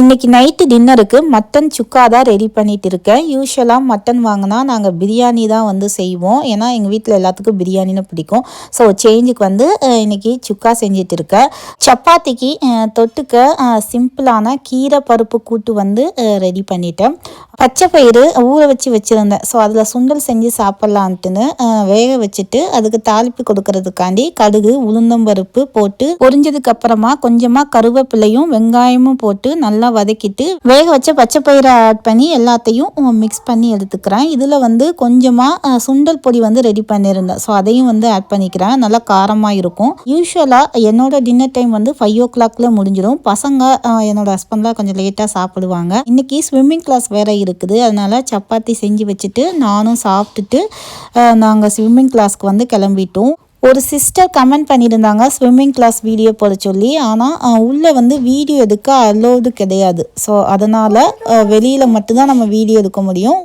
இன்னைக்கு நைட்டு டின்னருக்கு மட்டன் சுக்கா தான் ரெடி பண்ணிட்டு இருக்கேன். யூஸ்வலாக மட்டன் வாங்கினா நாங்கள் பிரியாணி தான் வந்து செய்வோம். ஏன்னா எங்கள் வீட்டில் எல்லாத்துக்கும் பிரியாணின்னு பிடிக்கும். ஸோ சேஞ்சுக்கு வந்து இன்னைக்கு சுக்கா செஞ்சுட்டு இருக்கேன். சப்பாத்திக்கு தொட்டுக்க சிம்பிளான கீரை பருப்பு கூட்டு வந்து ரெடி பண்ணிட்டேன். பச்சை பயிறு ஊற வச்சு வச்சுருந்தேன். ஸோ அதில் சுண்டல் செஞ்சு சாப்பிட்லான்ட்டுன்னு வேக வச்சுட்டு அதுக்கு தாளிப்பு கொடுக்கறதுக்காண்டி கடுகு உளுந்தம்பருப்பு போட்டு பொரிஞ்சதுக்கு அப்புறமா கொஞ்சமாக கருவேப்பிலையும் வெங்காயமும் போட்டு நல்லா வதக்கிட்டு வேக வச்ச பச்சை பயிரை ஆட் பண்ணி எல்லாத்தையும் மிக்ஸ் பண்ணி எடுத்துக்கிறேன். இதில் வந்து கொஞ்சமாக சுண்டல் பொடி வந்து ரெடி பண்ணியிருந்தேன். ஸோ அதையும் வந்து ஆட் பண்ணிக்கிறேன். நல்லா காரமாக இருக்கும். யூஸ்வலாக என்னோட டின்னர் டைம் வந்து ஃபைவ் ஓ கிளாக்ல முடிஞ்சிடும். பசங்க என்னோட ஹஸ்பண்ட்லாம் கொஞ்சம் லேட்டாக சாப்பிடுவாங்க. இன்னைக்கு ஸ்விம்மிங் கிளாஸ் வேற இருக்குது அதனால் சப்பாத்தி செஞ்சு வச்சுட்டு நானும் சாப்பிட்டுட்டு நாங்கள் ஸ்விம்மிங் கிளாஸ்க்கு வந்து கிளம்பிட்டோம். ஒரு சிஸ்டர் கமெண்ட் பண்ணியிருந்தாங்க ஸ்விம்மிங் கிளாஸ் வீடியோ போட சொல்லி. ஆனால் உள்ளே வந்து வீடியோ எடுக்க அலோடு கிடையாது. ஸோ அதனால் வெளியில் மட்டும்தான் நம்ம வீடியோ எடுக்க முடியும்.